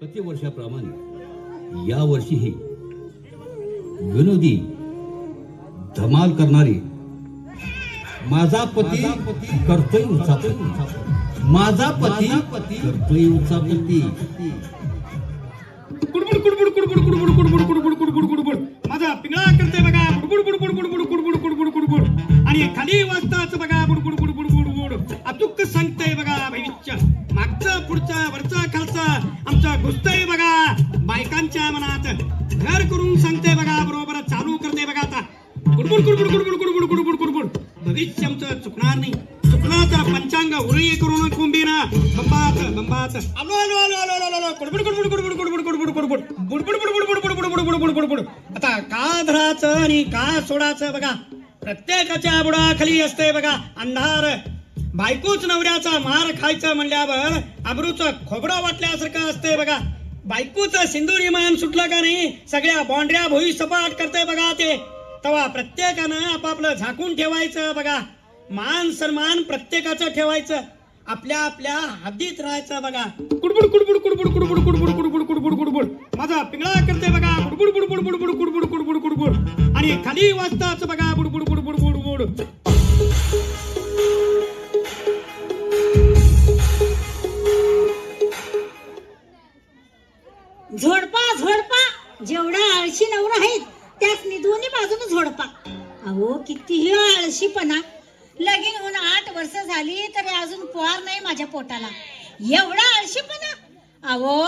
प्रतिवर्षाप्रमाणे या वर्षीही विनोदी धमाल करणारी माझा पती करतोय उचापती माझा पती करतोय उचापती कुडबुड कुडबुड कुडबुड कुडबुड कुडबुड कुडबुड कुडबुड कुडबुड माझा पिंगळा करते बघा बुडबुड बुडबुड बुडबुड कुडबुड कुडबुड कुडबुड आणि खाली वाजताच बघा बुडबुड घुसतंय बघा बायकांच्या मनात घर करून सांगते बघा बरोबर चालू करते बघा आता कुडबुड कुडबुड कुडबुड कुडबुड कुडबुड कुडबुड भविष्य आमचं चुकणार नाही चुकलं तर पंचांग उरळी करून कोंबीना बंबात बंबात आलो आलो आलो आलो आलो आलो कुडबुड कुडबुड कुडबुड कुडबुड कुडबुड कुडबुड बुडबुड बुडबुड बुडबुड बुडबुड बुडबुड बुडबुड आता का धराचं आणि का सोडाचं बघा प्रत्येकाच्या बुडाखाली असते बघा अंधार बायकोच नवऱ्याचा मार खायचं म्हणल्यावर अब्रूचं खोबरं वाटल्यासारखं असतंय बघा बायकोचं सिंदूर इमान सुटलं का नाही सगळ्या बाँड्र्या भोई सपाट करते बघा ते तेव्हा प्रत्येकानं आपापलं झाकून ठेवायचं बघा मान सन्मान प्रत्येकाचं ठेवायचं आपल्या आपल्या हद्दीत राहायचं बघा कुडबुड कुडबुड कुडबुड कुडबुड कुडबुड कुडबुड कुडबुड कुडबुड माझा पिंगळा करते बघा कुडबुड कुडबुड कुडबुड कुडबुड कुडबुड कुडबुड आणि खाली वाजताच बघा बुडबुड कुडबुड कुडबुड झोडपा झोडपा. जेवढा आळशी नवरा आहेत त्याच दोन्ही बाजून झोडपा. अहो कितीही आळशीपणा. लगीन होऊन आठ वर्ष झाली तरी अजून पोहार नाही माझ्या पोटाला. एवढा आळशीपणा. अहो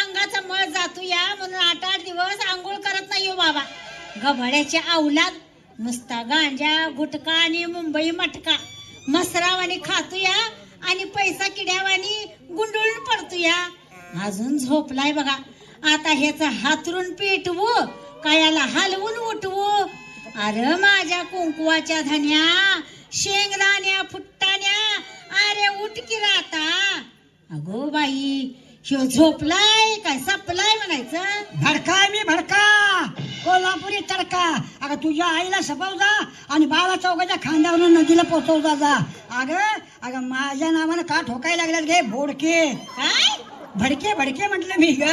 अंगाचा मळ जातो या म्हणून आठ आठ दिवस आंघोळ करत नाही बाबा. गभाड्याच्या अवलाद नुसता गांजा गुटखा आणि मुंबई मटका. मसरावानी खातो या आणि पैसा किड्यावानी गुंडळून पडतो या. अजून झोपलाय बघा. आता ह्याचा हातरून पेटवू कायाला हलवून उठवू. अरे माझ्या कुंकुवाच्या धन्या शेंगदाण्या फुट्टाण्या अरे उठ की राता. अगो बाई ह्यो झोपलाय काय सपलाय म्हणायचं? भडकाय मी भडका. कोल्हापुरी तडका. अगं तुझ्या आईला सपव जा आणि बाळा चौकाच्या खांद्यावरून नदीला पोचव जा. अगं अगं माझ्या नावानं का ठोकायला लागल्यात गे बोडके? काय? भडके भडके म्हटलं मी ग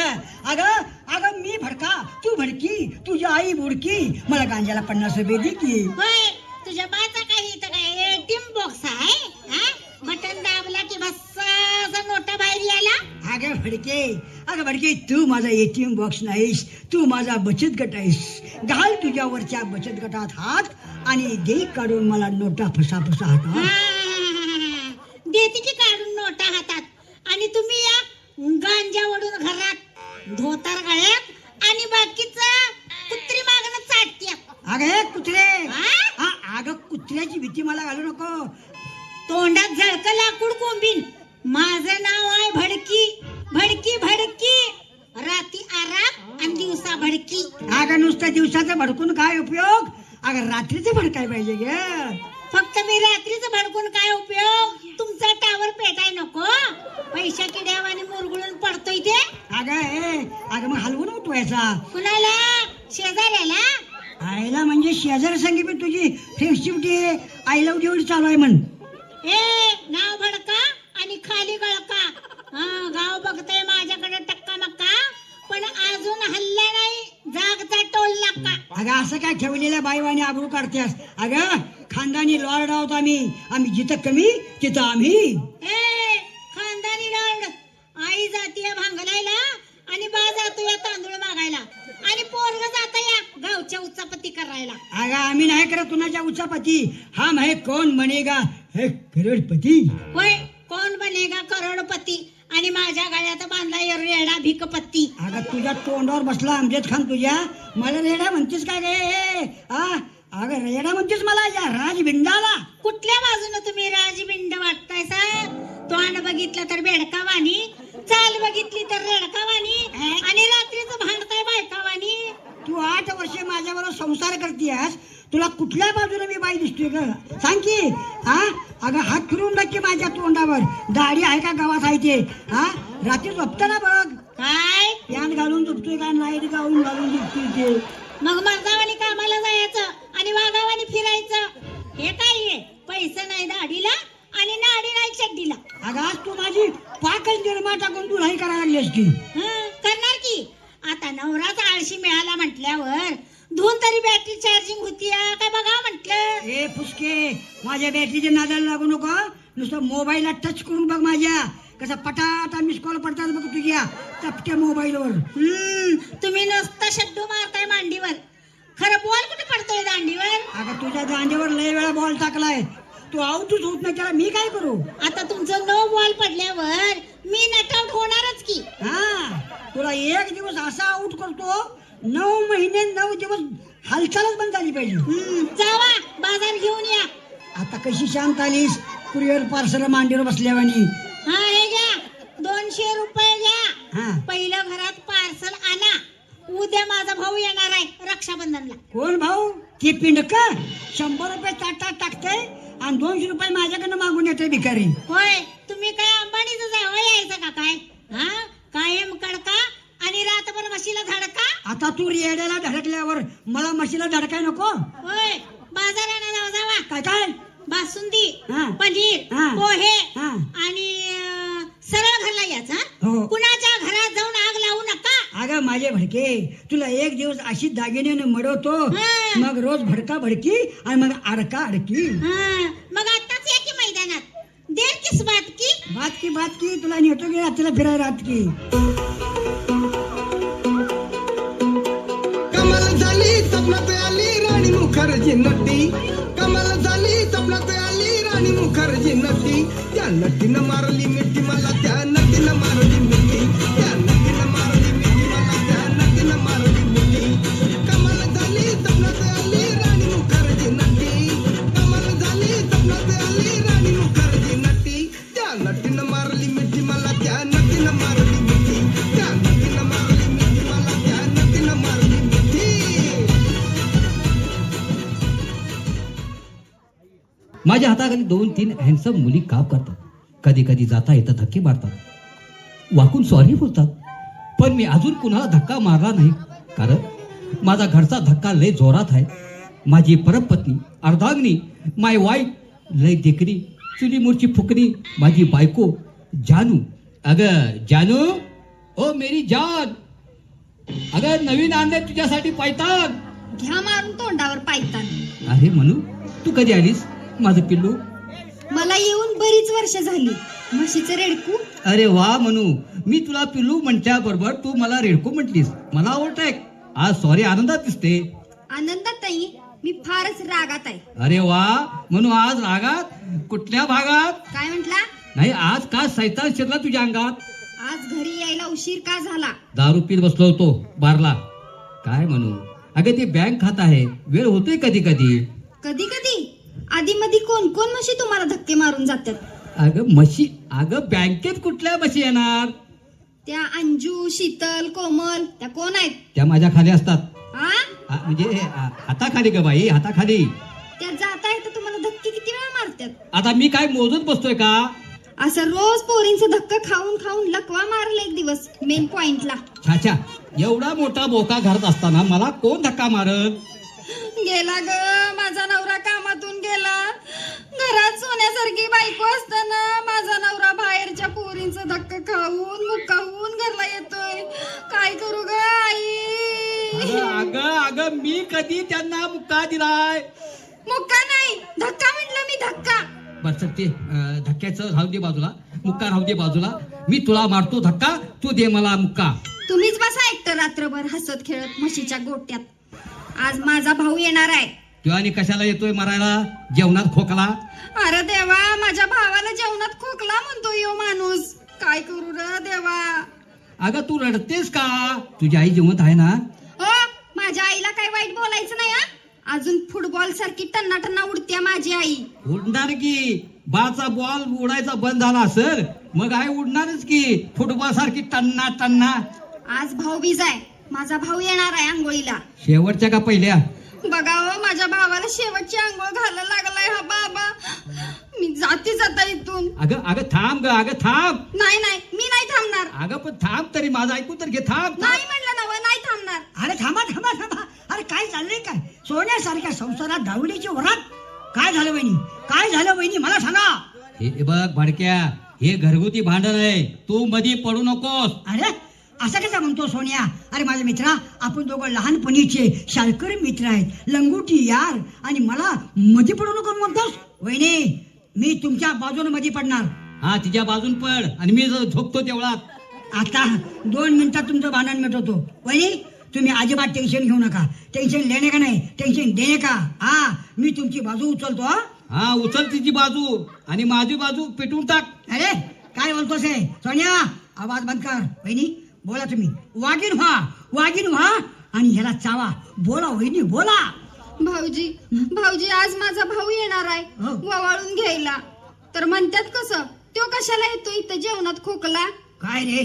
अगं अगं मी भडका तू भडकी तुझी आई बुडकी मला गांजाला पन्नास रुपये दे की। होय तुझ्या बाचा काही इथं काय एटीएम बॉक्स आहे हा? बटन दाबला की बस्सा नोटा बाहेर यायला? अगं भडके अगं भडके तू माझा एटीएम बॉक्स नाहीस तू माझा बचत गट आहेस। घाल तुझ्यावरच्या बचत गटात हात आणि दे काढून मला नोटा फसा फसा हातात अगं मग हलवून उठवायचा. कुणाला? शेजाऱ्याला? आईला म्हणजे शेजारी संगी मी तुझी. फ्रेंडशिप आय लव्ह जेवढी चालू आहे म्हण. ए नाव भडका आणि खाली गळका. हा गाव बघतय माझ्याकडे टक्का मक्का पण अजून हल्ला नाही. जागचा टोल नका. अगं असं काय ठेवलेल्या बाईवानी आबरू काढतेस अगं खानदानी लॉर्ड आहोत आम्ही. आम्ही जिथं कमी तिथं आम्ही ए खानदानी लाड आई जातीय भांगलायला आणि बा जातो या तांदूळ मागायला आणि पोरग जात या गावच्या उच्चापती करायला अगं करत कुणाच्या उचापती? हम है कौन बनेगा है करोडपती. होय कोण बनेगा करोडपती? आणि माझ्या गळ्यात बांधला रेडा भिकपत्ती. अगं तुझ्या तोंडावर बसला अमजद खान तुझ्या? मला रेडा म्हणतेस का गे हा अगं रेडा म्हणतेस मला या राजबिंडाला कुठल्या बाजूने तुम्ही राजबिंड वाटताय सा तोंड बघितलं तर बेडकावानी चाल बघितली तर रेडकावानी आणि रात्रीचं भांडताय बायकावानी. तू आठ वर्षे माझ्याबरोबर संसार करतेस तुला कुठल्या बाजूने मी बाई दिसतोय ग? सांग की हा? अगं हात फिरून बघ की माझ्या तोंडावर. दाढी आहे का गावात आहे ते? हा? रात्री झोपताना बघ. काय? पॅन्ट घालून झोपतोय का? नाईट गाऊन घालून झोपतोय ते. मग मर्दावानी कामाला जायचं आणि वागावानी फिरायचं. हे काय आहे पैसे नाही दाढीला आणि नाडी नाही चड्डीला. अगं आज तू माझी पाकच निर्मा टाकून तू नाही करायला लागलीस की. हं? नवराच आळशी मिळाला म्हटल्यावर धुवून तरी बॅटरी चार्जिंग होती काय बघा म्हटलं. ए फुसके माझ्या बॅटरीच्या नादाला लागू नको नुसतं मोबाईलला टच करून बघ माझ्या. कसा पटाटा मिस कॉल पडतात बघ तुझ्या चपट्या मोबाईलवर हम्म तुम्ही नुसतं शड्डू मारताय मांडीवर. खरं बॉल कुठे पडतोय दांडीवर? अगं तुझ्या दांडीवर लय वेळा बॉल टाकलाय. तू आऊटच होत नाही त्याला मी काय करू? आता तुमचं नो बॉल पडल्यावर मी नट आउट होणारच की. हा तुला एक दिवस असा आऊट करतो नऊ महिने नऊ दिवस हालचालच बंद झाली पाहिजे. जावा बाजार घेऊन या. आता कशी शांत आलीस? कुरिअर पार्सल मांडीवर बसल्यावानी. हा हे घ्या. दोनशे रुपये घ्या. हा. पहिलं घरात पार्सल आणा. उद्या माझा भाऊ येणार आहे रक्षाबंधनला. कोण भाऊ? ती पिंडक शंभर रुपये ताटात टाकते आणि दोनशे रुपये माझ्याकडनं मागून येते भिकारी. होय तुम्ही काय अंबानीचं जावं यायचं का काय? हा? कायम कडका आणि रातभर म्हशीला धडका? आता तू रेड्याला धडकल्यावर मला म्हशीला धडकाय नको. होय बाजाराला जावा जावा. काय काय? बासुंदी हा. पनीर हा. पोहे हा. आणि अं, सरळ घरला यायचा हो. कुणाच्या घरात जाऊन आग लावू नका. अगं माझे भडके तुला एक दिवस अशी दागिन्याने मडवतो हा. मग रोज भडका भडकी आणि मग अडका अडकी हा, मग आताच या की मैदानात? देर किस बात की? बात की बात की तुला नेतो की रात्रीला फिरायला राहत की? स्वप्नात आली राणी मुखर्जी नटी. कमाल झाली स्वप्नात आली राणी मुखर्जी नटी. त्या नटीनं मारली मिठी मला त्या नटीनं मारली मिठी. माझ्या हाताखाली दोन तीन हँडसम मुली काम करतात. कधी कधी जाता येता धक्के मारतात. वाकून सॉरी बोलतात. पण मी अजून कुणाला धक्का मारला नाही. कारण माझा घरचा धक्का लय जोरात आहे. माझी परमपत्नी अर्धांगिनी माय वाईफ लय देखणी चुली मुरची फुकणी माझी बायको जानू. अगं जानू? ओ मेरी जान. अगं नवीन आणले तुझ्यासाठी पायतान. घ्या मारून तोंडावर पायतान. अरे म्हणू तू कधी आलीस? माझं पिल्लू? मला येऊन बरीच वर्ष झाली. म्हशीचं रेडकू? अरे वा म्हणू मी तुला पिल्लू म्हणच्या बरोबर तू मला रेडको म्हटलीस. मला आवडतंय आज सॉरी आनंदात दिसते. आनंदात ताई मी फारच रागात आहे. अरे वा. म्हणू आज रागात? कुठल्या भागात? काय म्हंटला? नाही आज का सैतान शिरला तुझ्या अंगात? आज घरी यायला उशीर का झाला? दारू पीत बसलो होतो बारला. काय म्हणू अगं ते बँक खात आहे. वेळ होतोय कधी कधी कधी कधी आधी मधी कोण कोण म्हशी तुम्हाला धक्के मारून जातात? अगं म्हशी अगं बँकेत कुठल्या म्हशी येणार? त्या अंजू शीतल कोमल त्या कोण आहेत? त्या माझ्या खाली असतात. हा? आ, म्हणजे आ, हाताखाली ग बाई हाताखाली. त्या जाता येतं तुम्हाला धक्के किती वेळा मारतात? आता मी काय मोजून बसतोय का? असं रोज पोरींचं धक्का खाऊन खाऊन लकवा मारला एक दिवस मेन पॉइंटला छाछा एवढा मोठा बोका घरात असताना मला कोण धक्का मारत गेला ग माझा नवरा कामातून गेला. घरात सोन्यासारखी बायको असताना माझा नवरा बाहेरच्या पोरींचं धक्का खाऊन मुक्काहून घरला येतोय. काय करू ग आई? अगं अगं मी कधी त्यांना मुक्का दिलाय? मुक्का नाही. धक्का म्हटलं मी धक्का. बस ते धक्क्याचं राहू दे बाजूला. मुक्का राहू दे बाजूला. मी तुला मारतो धक्का तू दे मला मुक्का. तुम्हीच बसा एकटं रात्रभर हसत खेळत म्हशीच्या गोट्यात. आज माझा भाऊ येणार आहे. तू आणि कशाला येतोय मारायला? जेवणात खोकला? अरे देवा माझ्या भावाला जेवणात खोकला म्हणतो यो माणूस. काय करू र देवा? अगं तू रडतेस का? तुझी आई जिवंत आहे ना? हो माझ्या आईला काय वाईट बोलायचं नाही हा? अजून फुटबॉल सारखी टन्ना टन्ना उडत्या माझी आई. उडणार की? बाचा बॉल उडायचा बंद झाला सर मग आई उडणारच की? फुटबॉल सारखी टन्ना टन्ना आज भाऊ बीज आहे माझा भाऊ येणार आहे आंघोळीला. शेवटच्या का पहिल्या? बघा हो माझ्या भावाला शेवटची आंघोळ घालायला लागलाय. हा बाबा मी जाते जाता इथून. अगं अगं थांब ग अगं थांब. नाही नाही मी नाही थांबणार. अगं पण थांब तरी माझं ऐकून तर घे थांब थांब. नाही म्हणलं ना नाही थांबणार. अरे थांबा थांबा थांबा. अरे काय चाललंय काय? सोन्यासारख्या संसारात धावडीची वरात? काय झालं वहिनी? काय झालं वहिनी? मला सांगा. हे हे बघ भडक्या. हे घरगुती भांडण आहे. तू मधी पडू नकोस. अरे असं कसं म्हणतो सोन्या? अरे माझ्या मित्रा आपण दोघं लहानपणीचे शाळकरी मित्र आहेत. लंगोटी यार. आणि मला मध्ये पडू नको म्हणतोस. वहिनी मी तुमच्या बाजूने मध्ये पडणार. हा तिच्या बाजून पड. आणि मी झोपतो तेवढात आता दोन मिनिटात तुमचं भांडण मिटवतो. वहिनी तुम्ही अजिबात टेन्शन घेऊ नका. टेन्शन लेणे का नाही? टेन्शन देणे का? हा मी तुमची बाजू उचलतो हा. उचल तिची बाजू. आणि माझी बाजू पेटवून टाक. अरे काय बोलतोस सोन्या आवाज बंद कर. वहिनी बोला तुम्ही. वागीन व्हा वागीन व्हा आणि ह्याला चावा. बोला वहिनी बोला. भाऊजी भाऊजी आज माझा भाऊ येणार आहे. हो. ववाळून घ्यायला. तर म्हणतात कसं तो कशाला येतो इथं जेवणात खोकला? काय रे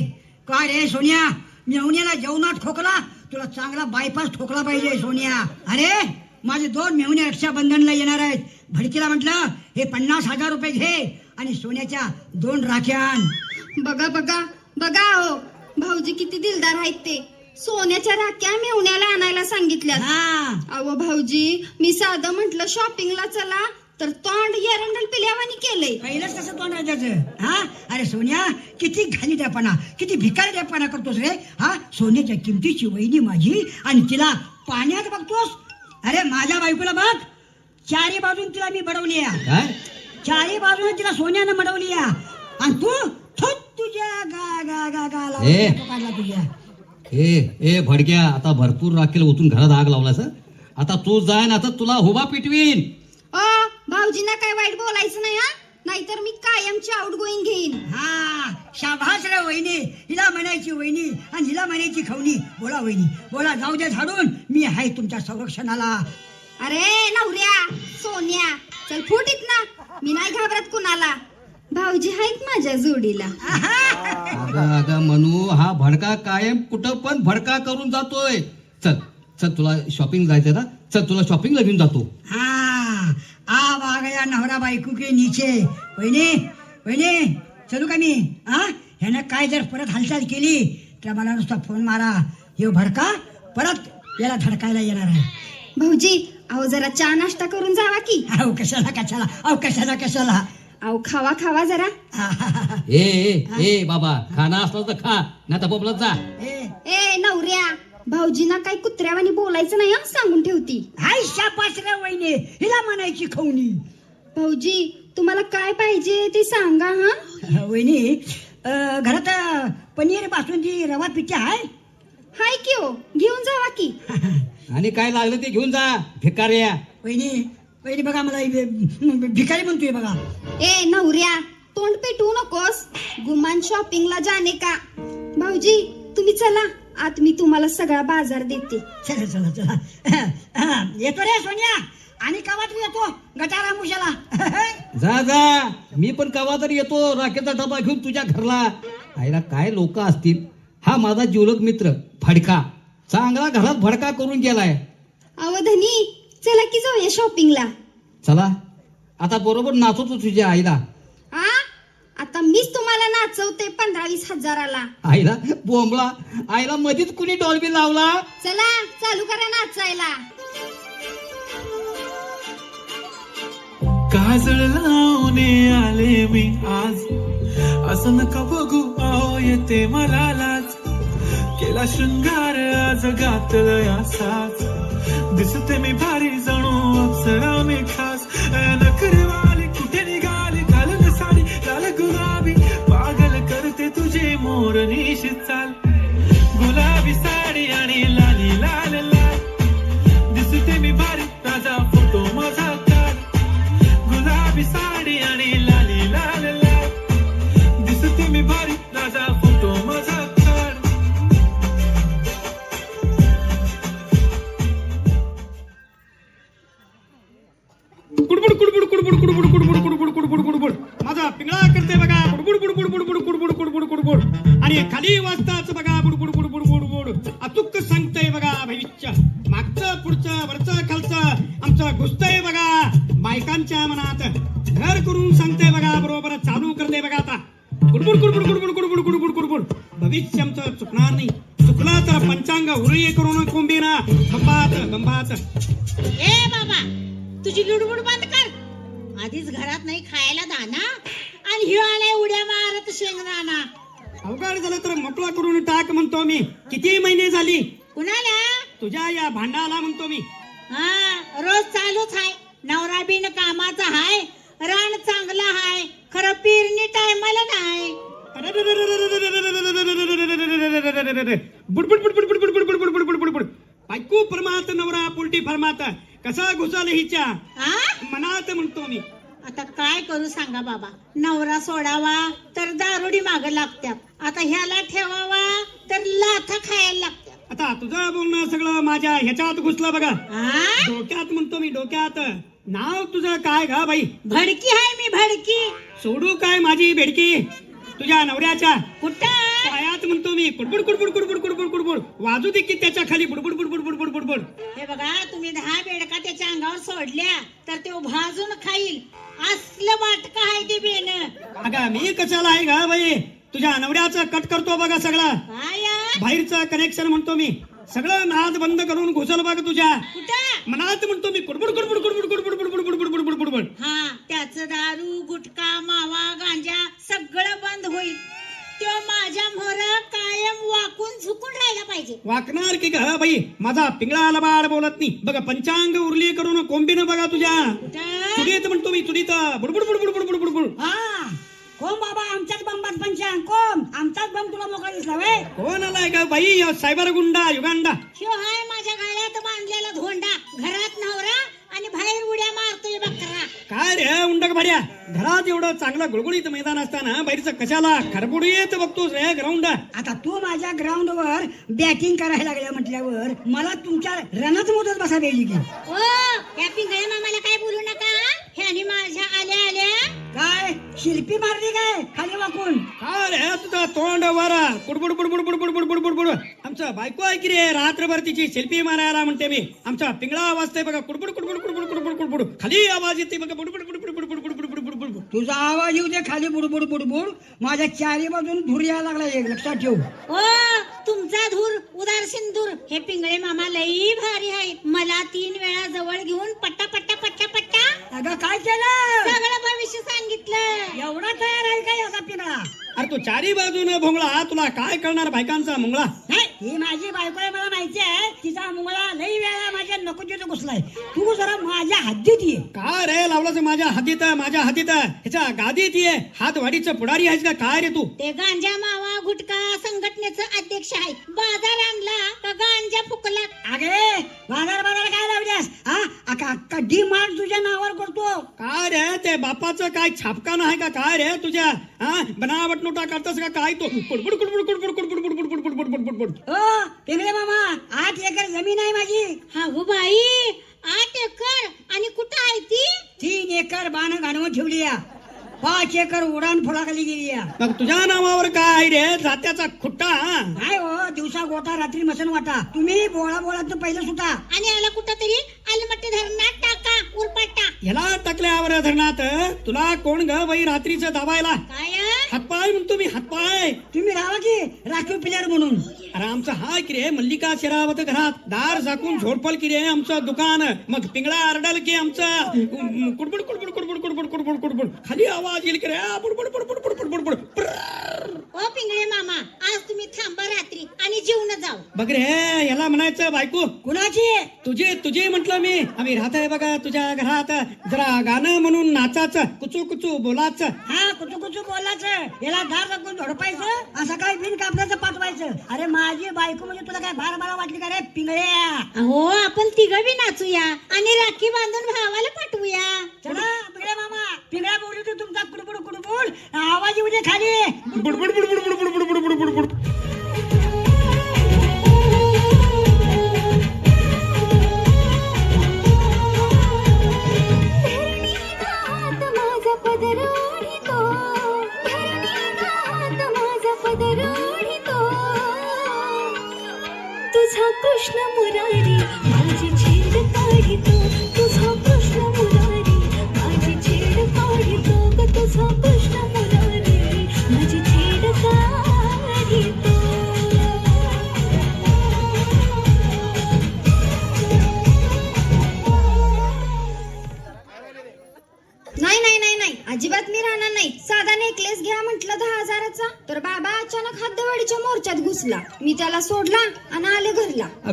काय रे सोनिया? मेहुण्याला जेवणात ठोकला तुला चांगला बायपास ठोकला पाहिजे सोनिया. अरे माझे दोन मेहुणे रक्षाबंधनला येणार आहेत. भडकीला म्हटलं हे पन्नास हजार रुपये घे आणि सोन्याच्या दोन राख्या आण. बघा बघा बघा हो. भाऊजी किती दिलदार आहेत ते. सोन्याच्या राख्या मेवण्याला आणायला सांगितल्यात. हा. अहो भाऊजी मी साधं म्हंटल शॉपिंगला चला तर तोंड एरंडल पिल्यावानी केलंय. पहिलंच कसं तोंड आहे त्याचं? हा? अरे सोन्या किती घाली द्यापणा किती भिकारी द्यापणा करतोस रे? हा? सोन्याच्या किमतीची वहिनी माझी आणि तिला पाण्यात बघतोस? अरे माझ्या बायकोला बघ. चारी बाजून तिला मी बडवली आहे. काय? चारी बाजूने तिला सोन्यानं मडवली आहे. आणि तू ए. फोटो ए ए भडक्या आता भरपूर राखेल ओतून घरात आग लावलास हं? आता तू जाय ना आता तुला हुबा पिटवीन. ओ भाऊजींना काय वाईट बोलायचं नाही हा? नाहीतर मी कायमची आउट गोईंग घेईन. हा शाबास रे वहिनी. हिला म्हणायची वहिनी आणि हिला म्हणायची खवणी बोला वहिनी बोला जाऊ दे झाडून. मी आहे तुमच्या संरक्षणाला. अरे नवऱ्या सोन्या चल फुटीत ना मी नाही घाबरत कुणाला. भाऊजी आहेत माझ्या जोडीला. अगं अगं म्हणू हा भडका कायम कुठं पण भडका करून जातोय. चल चल तुला शॉपिंग जायचं ना? चल तुला शॉपिंगला घेऊन जातो. हा आ आ गया नवरा बायको के नीचे. वहिनी वहिनी चलू का मी? हा ह्यानं काय जर परत हालचाल केली तर मला नुसता फोन मारा. हे भडका परत याला धडकायला येणार आहे. भाऊजी अहो जरा चहा नाश्ता करून जावा की. अहो कशाला कशाला अहो कशाला कशाला? अहो खावा खावा जरा. ए ए ए बाबा खाना असलं तर खा नाही तर बोबलत जा. ए, ए नवऱ्या भाऊजींना काही कुत्र्यावानी बोलायचं नाही हं, सांगून ठेवती. हाय शापास रे वहिनी हिला म्हणायची खवणी. भाऊजी तुम्हाला काय पाहिजे ते सांगा हा? वहिनी अं, घरात अं, पनीर बासुंदी रवा पिठ्ठा आहे हाय की हो? घेऊन जावा की. आणि काय लागलं ते घेऊन जा भिकाऱ्या. वहिनी वहिनी बघा मला हे भि- भिकारी म्हणतोय बघा. ए नवऱ्या तोंड पेटवू नकोस. गुमान शॉपिंगला जाणे का भाऊजी तुम्ही चला. आत मी तुम्हाला सगळा बाजार देते. चला चला चला. येतो रे सोनिया. आणि कावात येतो? गटारा मुशाला. जा जा. मी पण कवा तरी येतो राखेचा डबा घेऊन तुझ्या घरला. आईला काय लोक असतील? हा माझा जीवलक मित्र फडका. चांगला घरात भडका करून गेलाय. अवधनी चला की जाऊया शॉपिंगला चला. आता बरोबर नाचवतो तुझ्या आईला. आता मीच तुम्हाला नाचवते पंधरा वीस हजाराला. आईला बोंबला. आईला मधीच कुणी डॉल्बी लावला? चला चालू करा नाचायला. काजळ लावणे आले मी आज. असं नका बघू आहो येते मला लाज. केला शृंगार आज घातल असाच. दिसते मी भारी जणू अप्सरा मी खास. तुझे मोर निश चाल गुलाबी साडी आणि लाली लाल लाल. दिसते मी भारी ताजा तुझी लुडबुड बंद कर. आधीच घरात नाही खायला दाना. आणि हि आलाय उड्या मारत शेंगदाणा. अवघड झालं तर मोकळा करून टाक म्हणतो मी. किती महिने झाली? कुणाला? तुझ्या या भांडाला म्हणतो मी. हा रोज चालूच आहे नवरा बिन कामाचा हाय. रान चांगला हाय. खरं पेरणी टायमाला नाही. बुडबुड बुडबुड बुडबुड बुडबुड बुडबुड बुडबुड बुडबुड. बायको फरमात नवरा पोलटी फरमात. कसा घुसाल हिच्या? मनात म्हणतो मी. आता काय करू सांगा बाबा. नवरा सोडावा तर दारुडी माग लागत्यात. आता ह्याला ठेवावा तर लाथा खायला लागत्यात. आता तुझं बोलणं सगळं माझ्या ह्याच्यात घुसलं बघा. डोक्यात म्हणतो मी डोक्यात. नाव तुझं काय गा बाई? भडकी आहे मी भडकी. सोडू काय माझी बेडकी तुझ्या नवऱ्याच्या. कुठं? मी कुडबुड कुडबुड कुडबुड कुडबुड कुडबुड वाजू दे की त्याच्याखाली बुडबुड बुडबुड बुडबुड बुडबुड. हे बघा तुम्ही दहा बेडका त्याच्या अंगावर सोडल्या तर तो भाजून खाईल. असलं बाटका आहे ते बेन अगा मी कशाला आहे गा बाई? तुझ्या नवऱ्याचं कट करतो बघा सगळा. काय या? बाहेरचं कनेक्शन म्हणतो मी. सगळं नाद बंद करून घुसल बघ तुझ्या. कुठं? मनात म्हणतो मी कुडबुड कुडबुड कुडबुड कुडबुड कुडबुड कुडबुड कुडबुड कुडबुड. हा त्याचं दारू गुटखा मावा गांजा सगळं बंद होईल. तो माझ्या मोर कायम वाकून झुकून राहायला पाहिजे. वाकणार की ग बाई? माझा पिंगळा लबाड बोलत नाही. बघा पंचांग उरली करून कोंबीनं बघा तुझ्या. कुठं? तुडीत म्हणतो मी तुडीत बुडबुड बुडबुड बुडबुड बुडबुड हा. कोण बाबा? आमच्याच बंबात पंचांग. कोण? आमचाच बंब तुला मोकळा दिसला वे कोण आलाय का बाई? सायबर गुंडा युगांडा. शिव हाय माझ्या गळ्यात बांधलेला धोंडा घरात नवरा काय रे उंडक भाड्या. घरात एवढं चांगलं गुळगुळीत मैदान असताना बाहेरचं कशाला खरबुडीत बघतोस रे ग्राउंड आता तू माझ्या ग्राउंडवर बॅटिंग करायला लागल्या म्हटल्यावर मला तुमच्या रनात मुदत बसा वेळी की? ओ या पिंगळे मामाला काय बोलू नका? ह्यानी माझ्या आल्या आल्या काय? शिल्पी मारली काय? खाली वाकून. काय रे? तुझा तोंड वारा. बुडबुड बुडबुड बुडबुड बुडबुड बुडबुड. आमचं बायको आहे रे? रात्रभर तिची शिल्पी मारायला म्हणते मी. आमचा पिंगळा वाजतोय बघा. कुडबुड कुडबुड कुडबुड कुडबुड कुडबुड. खाली आवाज येते बघा. बुडबुड बुडबुड तुझा आवाज येऊ दे खाली बुडबुड बुडबुड माझ्या चारी बाजून धूर यायला लागला एक लक्षात ठेव. ओ तुमचा धूर उदार सिंदूर हे पिंगळे मामा लई भारी आहेत. मला तीन वेळा जवळ घेऊन पट्टा पट्टा पट्टा पट्टा अगं काय केलं? सगळं भविष्य सांगितलं. एवढा तयार आहे काय याचा पिंगळा? अरे तू चारी बाजून भोंगळा तुला काय कळणार बायकांचा मुंगळा? नाही ही माझी बायको आहे मला माहिती आहे. तिचा मुंगळा लई वेळा माझ्या नको तिथं घुसलाय. तू जरा माझ्या हद्दीत ये. काय रे लावलाच माझ्या हातीत माझ्या हातीत ह्याच्या गादीत ये. हात वाडीचं पुढारी आहेस का? काय रे तू? ते गांजा मावा गुटखा संघटनेचं अध्यक्ष आहे बाजार आणला का गांजा फुकला अगे बाजार बाजार काय लावल्यास हा अका अक्का डी मार्ट तुझ्या नावावर करतो काय रे ते बापाचं काय छापकान आहे का काय रे तुझ्या हा बनावट नोटा करतस का काय तू कुडबुड कुडबुड कुडबुड कुडबुड कुडबुड कुडबुड कुडबुड कुडबुड हो पिंगळे मामा आठ एकर जमीन आहे माझी हा हो बाई आठ एकर आणि कुठं आहे ती तीन एकर बाण घालवून ठेवली या पाच एकर उडान फुलाखाली गेली या. मग तुझ्या नावावर काय आहे रे? जात्याचा खुट्टा हा? काय हो दिवसा गोटा रात्री मसन वाटा. तुम्ही बोळा बोळात पहिलं सुटा. आणि याला कुठं तरी अलमट्टी धरणात टाका उरपाटा याला टाकल्यावर धरणात तुला कोण ग बाई रात्रीचं दाबायला? काय? हातपाय म्हणतो मी हातपाय. तुम्ही राहा की राखीव प्लेअर म्हणून. अरे आमचं हा की रे? मल्लिका शिरावत घरात. दार झाकून झोडपल की रे आमचं दुकान. मग पिंगळा आरडल की आमचं कुडबुड कुडबुड कुडबुड कुडबुड कुडबुड कुडबुड. खाली आवाज येईल की रे? आ, बुडबुड बुडबुड बुडबुड बुडबुड. ओ पिंगळे मामा आज तुम्ही थांबा रात्री आणि जीवन जाऊ. बघ रे याला म्हणायचं बायको. कुणाची? तुझे तुझे म्हटलं मी. आम्ही राहतोय बघा तुझ्या घरात. जरा गाणं म्हणून नाचाचं कुचू कुचू बोलाचं हा कुचू कुचू बोलायचं. याला दार राखून झोडपायचं. असं काय बिन कापडाचं पाठवायचं. अरे माझी बायको म्हणजे तुला काय भार मला वाटली का रे पिंगळ्या? अहो आपण तिघं बी नाचूया आणि राखी बांधून भावाला पाठवूया. चला पिंगळ्या मामा पिंगळ्या बोलू तू तुमचा कुडबुड कुडबुड. आवाज येऊ दे खाली. बुडबुड बुडबुड बुडबुड बुडबुड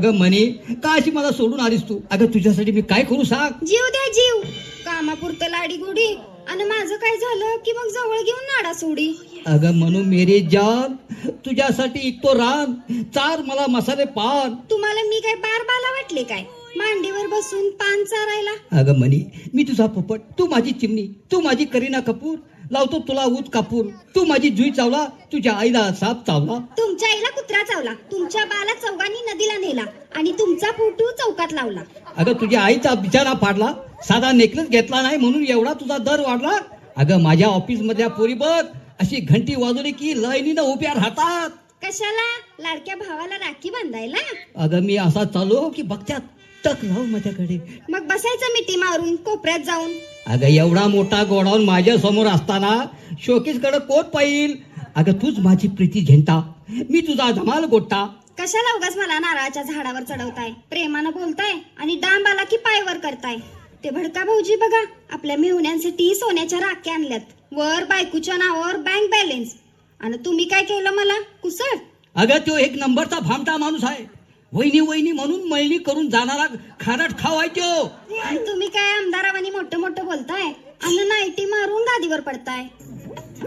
अगं म्हणे का अशी मला सोडून आलीस तू? अगं तुझ्यासाठी मी काय करू सांग? जीव द्या जीव. कामापुरतं लाडी गोडी. आणि माझं काय झालं की मग जवळ घेऊन नाडा सोडी. अगं म्हणू मेरी जान तुझ्यासाठी इकतो रान. चार मला मसाले पान. तुम्हाला मी काय बार बाला वाटले काय? मांडीवर बसून पान चारायला? अगं म्हणे मी तुझा पोपट तू माझी चिमणी तू माझी करीना कपूर. लावतो तुला ऊत कापूर तू माझी जुई चावला तुझ्या आईला साप चावला. तुमच्या आईला कुत्रा चावला तुमच्या बाला चौघांनी नदीला नेला आणि तुमचा फोटो चौकात लावला. अगं तुझ्या आईचा बिचारा पाडला साधा नेकलेस घेतला नाही म्हणून एवढा तुझा दर वाढला. अगं माझ्या ऑफिस मधल्या पोरी बघ अशी घंटी वाजवली की लाईनीनं उभ्या राहतात. कशाला? लाडक्या भावाला राखी बांधायला? अगं मी असा चालू की बघत्यात. टक लाव माझ्याकडे. मग बसायचं मिठी मारून कोपऱ्यात जाऊन. अगं एवढा मोठा गोडाऊन माझ्यासमोर असताना शोकेस कडे कोट पाहिल? अगं तूच माझी प्रीती झेंटा. मी तुझा धमाल गोटा कशाला उगाच मला नारळाच्या झाडावर चढवताय? प्रेमानं बोलताय आणि डांब आला की पायवर करताय? ते भडका भाऊजी बघा आपल्या मेहुण्यांसाठी सोन्याच्या राख्या आणल्यात. वर बायकोच्या नावावर बँक बॅलन्स आणि तुम्ही काय केलं मला? कुसळ? अगं तो एक नंबरचा भामटा माणूस आहे. वहिनी वहिनी म्हणून मळणी करून जाणारा खारट खाव आहे तो आणि तुम्ही काय आमदारावानी मोठं मोठं बोलताय? आणि नाईटी मारून गादीवर पडताय.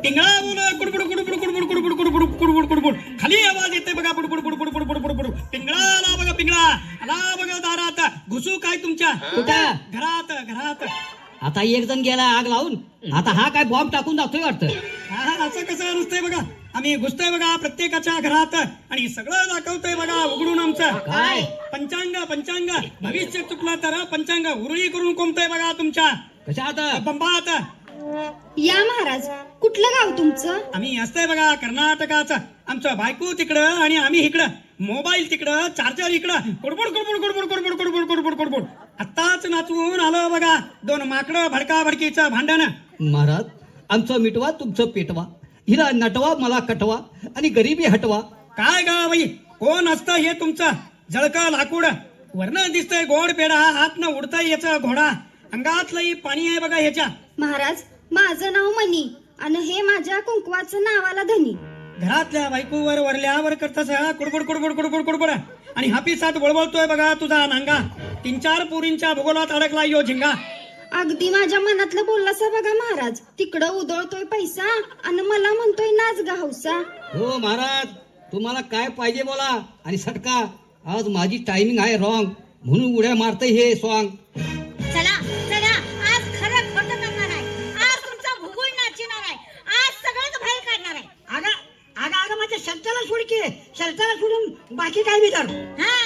पिंगळा बोल कुडकुड कुडकुड कुडकुड कुडकुड कुडकुड कुडकुड कुडकुड. खाली आवाज येते बघा कुडकुड कुडकुड कुडकुड कुडकुड पिंगळा आला बघा पिंगळा. आला बघा दारात. घुसू काय तुमच्या? कुठं? घरात घरात. आता एक जण गेला आग लावून. आता हा काय बॉम्ब टाकून जातोय वाटतं. हा असं कसं नसतंय बघा. आम्ही घुसतोय बघा प्रत्येकाच्या घरात आणि सगळं दाखवतोय बघा उघडून आमचं. काय? पंचांग पंचांग. भविष्य चुकलं तर पंचांग उरुळी करून कोंबतोय बघा तुमच्या. कशात? बंबात. या महाराज कुठलं गाव तुमचं? आम्ही असतंय बघा कर्नाटकाचं. आमचं बायको तिकडं आणि आम्ही इकडं. मोबाईल तिकडं चार्जर इकडं. कुडबुड कुडबुड कुडबुड कुडबुड कुडबुड कुडबुड कुडबुड. आत्ताच नाचवून आलं बघा. दोन माकडं भडका भडकीचं भांडण. महाराज आमचं मिटवा तुमचं पेटवा. हिला नटवा मला कटवा आणि गरिबी हटवा. काय गा बाई? कोण असतं हे तुमचं? जळक लाकूड. वरनं दिसतंय गोड पेढा हात न उडतंय याचं घोडा. अंगातलंही पाणी आहे बघा ह्याच्या. महाराज माझं नाव मनी आणि हे माझ्या कुंकवाचं नावाला धनी. घरातल्या बायकोवर वरल्यावर करतस कुडबुड कुडबुड कुडबुड कुडबुड आणि हापिसात वळवळतोय बघा तुझा नांगा. तीन चार पोरींच्या भूगोलात अडकला यो झिंगा. अगदी माझ्या मनातलं बोललासा बघा महाराज. तिकडं उधळतोय पैसा आणि मला म्हणतोय नाच गा हौसा. हो महाराज तुम्हाला काय पाहिजे बोला आणि सटका. आज माझी टायमिंग आहे रॉंग म्हणून उड्या मारतय हे सॉंग चला चला. आज खरं खोटं करणार आहे. आज तुमचा भूगोल नाचणार आहे. आज सगळंच बाहेर काढणार आहे. अगं अगं अगं माझ्या शर्टाला सोड की. शर्टाला सोडून बाकी काय बी धर हा.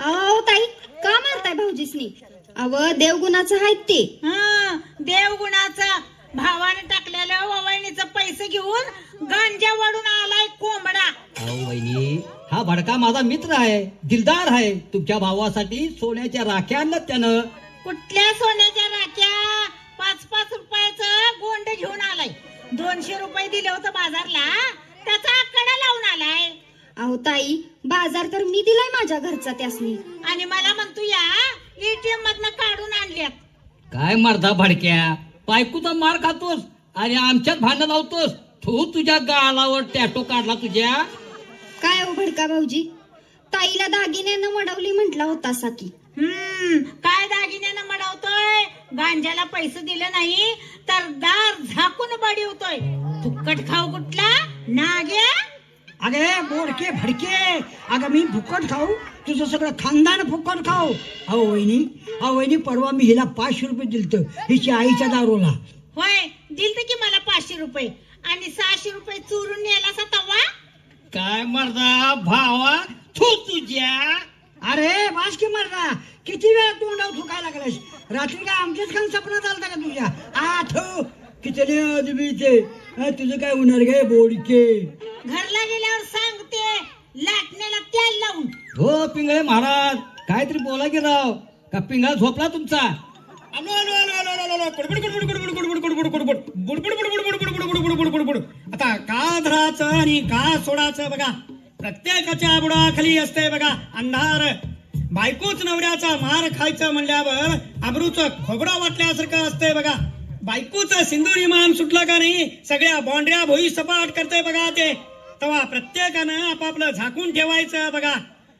अहो ताई का मारताय भाऊजीसनी? अव देवगुणाचं आहेत ते. हा देवगुणाचं. भावाने टाकलेलं ओवाळणीचं पैसे घेऊन गांजा वाढून आलाय कोंबडा. अहो वहिनी हा भडका माझा मित्र आहे दिलदार आहे. तुमच्या भावासाठी सोन्याच्या राख्या आणल्यात त्यानं. कुठल्या सोन्याच्या राख्या? पाच पाच रुपयाचं गोंड घेऊन आलाय. दोनशे रुपये दिले होतं बाजारला त्याचा आकडा लावून आलाय. अहो ताई बाजार तर मी दिलाय माझ्या घरचा त्यासनी. आणि मला म्हणतो या एटीएम मधनं काढून आणल्यात. काय मारता भडक्या? बायकोचा मार खातोस आणि आमच्यात भांडण लावतोस? तू तुझ्या गालावर टॅटो काढला तुझ्या? काय हो भडका भाऊजी? ताईला दागिन्यानं मडवली म्हटला होता की हम्म काय दागिन्यानं मडवतोय? गांजाला पैसे दिले नाही तर दार झाकून बडवतोय. फुकट खाऊ कुठला? नाग्या? अगे बोडके भडके अगं मी फुकट खाऊ तुझं सगळं खानदान फुकट खाऊ. अहो वहिनी अहो वहिनी परवा मी हिला पाचशे रुपये दिलत हिची आईच्या दारोला. होय दिलत की मला पाचशे रुपये. आणि सहाशे रुपये चोरून नेला तवा काय मारता भावा तू तुझ्या? अरे बास की मरना किती वेळा तोंडावर थुकायला लागलास रात्री काय आमच्याच काम सपनात आलता का तुझ्या? आठ किती हा, तुझं काय होणार गे बोडके घरला गेल्यावर सांगते लावून. हो पिंगळे महाराज. काहीतरी बोला की राव. का पिंगळा झोपला तुमचा? आलो आलो आलो आलो आलो आलो. कुडबुड कुडबुड कुडबुड कुडबुड कुडबुड कुडबुड बुडबुड बुडबुड बुडबुड बुडबुड बुडबुड बुडबुड बुडबुड आता का धराचं आणि का सोडाचं बघा. प्रत्येकाच्या बुडाखाली असते बघा अंधार. बायकोच नवऱ्याचा मार खायचं म्हणल्यावर अब्रूचं खोबरं वाटल्यासारखं असतंय बघा. बायकोचा सिंदुरी मान सुटला का नाही सगळ्या बॉन्ड्र्या भोई सपाट करतय बघा ते. तेव्हा प्रत्येकानं आपापलं झाकून ठेवायचं बघा.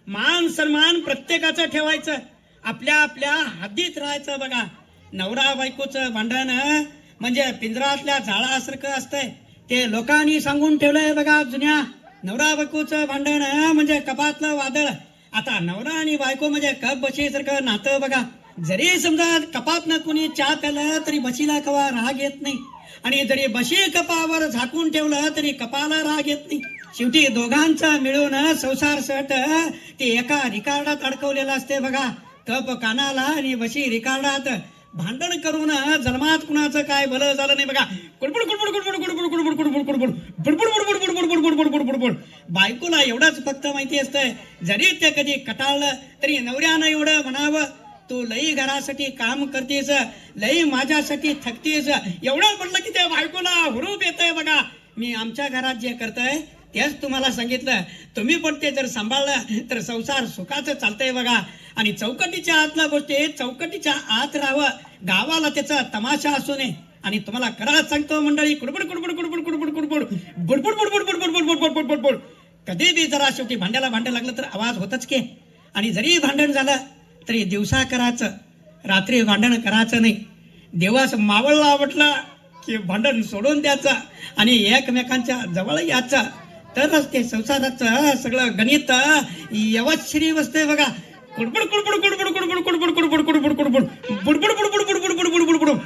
मान सन्मान प्रत्येकाचं ठेवायचं. आपल्या आपल्या हद्दीत राहायचं बघा. नवरा बायकोचं भांडण म्हणजे पिंजरातल्या झाडासारखं असतंय. ते लोकांनी सांगून ठेवलंय बघा जुन्या नवरा बायकोचं भांडण म्हणजे कपातलं वादळ. आता नवरा आणि बायको म्हणजे कप बशीसारखं नातं बघा. जरी समजा कपातनं कुणी चहा प्यालं तरी बशीला कवा राग येत नाही. आणि जरी बशी कपावर झाकून ठेवलं तरी कपाला राग येत नाही. शेवटी दोघांचा मिळून संसार सट ते एका रिकार्डात अडकवलेलं असते बघा. कप कानाला आणि बशी रिकार्डात. भांडण करून जन्मात कुणाचं काय भलं झालं नाही बघा. कुडबुड कुडबुड कुडबुड कुडबुड कुडबुड कुडबुड कुडबुड. बुडबुड बुडबुड बुडबुड बुडबुड बुडबुड बुडबुड. बायकोला एवढंच फक्त माहिती असतंय. जरी ते कधी कटाळलं तरी नवऱ्यानं एवढं म्हणावं तू लई घरासाठी काम करतेस लई माझ्यासाठी थकतेस. एवढं म्हटलं की त्या बायकोला हुरूप येतंय बघा. मी आमच्या घरात जे करतय तेच तुम्हाला सांगितलं. तुम्ही पण ते जर सांभाळलं तर संसार सुखाचं चालतंय बघा. आणि चौकटीच्या आतल्या गोष्टी चौकटीच्या आत राहावं. गावाला त्याचा तमाशा असू नये. आणि तुम्हाला खरंच सांगतो मंडळी कुडबुड कुडबुड कुडबुड कुडबुड कुडबुड. बुडबुड बुडबुड बुडबुड बुडबुड बुडबुड बुडबुड. कधी बी जरा शेवटी भांड्याला भांडं लागलं तर आवाज होतच की. आणि जरी भांडण झालं तरी दिवसा करायचं रात्री भांडण करायचं नाही. देवास मावळला आवडला की भांडण सोडून द्यायचं आणि एकमेकांच्या जवळ यायचं. तरच ते संसाराचं सगळं गणित यवश्री बसते बघा. कुडबुड कुडबुड कुडबुड कुडबुड कुडबुड कुडबुड कुडबुड कुडबुड. बुडबुड बुडबुड बुडबुड बुडबुड बुडबुड.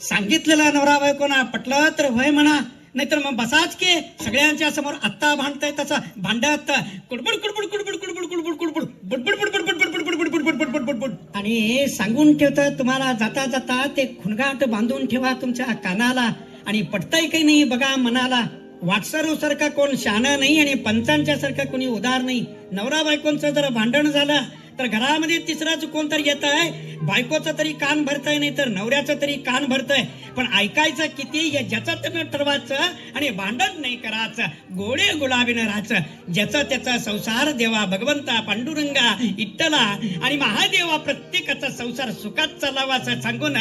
सांगितलेला नवरा बायकोना पटलं तर होय म्हणा. नाहीतर मग बसाच के सगळ्यांच्या समोर आत्ता भांडताय तसा भांडत. कुडबुड कुडबुड कुडबुड कुडबुड कुडबुड कुडबुड. बुडबुड बुडबुड बुडबुड बुडबुड बुडबुड बुडबुड बुड आणि सांगून ठेवतं तुम्हाला जाता जाता ते खुणगाट बांधून ठेवा तुमच्या कानाला. आणि पटताय काही नाही बघा मनाला. वाटसरू सारखा कोण शहाणा नाही आणि पंचांच्या सारखा कोणी उदार नाही. नवरा बायकोंचं जरा भांडण झालं तर घरामध्ये तिसराच कोणतरी येत आहे? बायकोचं तरी कान भरतंय नाही तर नवऱ्याचं तरी कान भरतय. पण ऐकायचं किती ज्याचं त्यानं ठरवायचं आणि भांडण नाही करायचं गोडे गुलाबीनं राहायचं. ज्याचा त्याचा संसार देवा भगवंता पांडुरंगा इट्टला आणि महादेवा प्रत्येकाचा संसार सुखात चालावा असं सांगून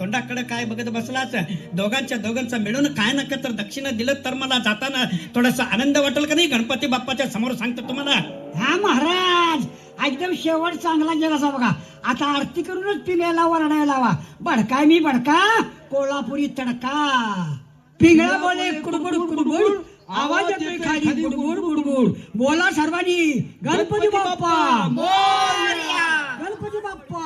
तोंडाकडे काय बघत बसलाच? दोघांच्या दोघांचं मिळून काय नका तर दक्षिण दिलं तर मला जाताना थोडासा आनंद वाटेल का नाही? गणपती बाप्पाच्या समोर सांगतो तुम्हाला. हा महाराज! एकदम शेवट चांगला गेला असा बघा. आता आरती करूनच पिण्याला वरडायला लावा. बडका मी बडका कोल्हापुरी तडका. पिंगळा बोले कुडबुड कुडबुड. आवाज येतोय खाली बुडबुड बुडबुड. बोला सर्वांनी गणपती बाप्पा. गणपती बाप्पा.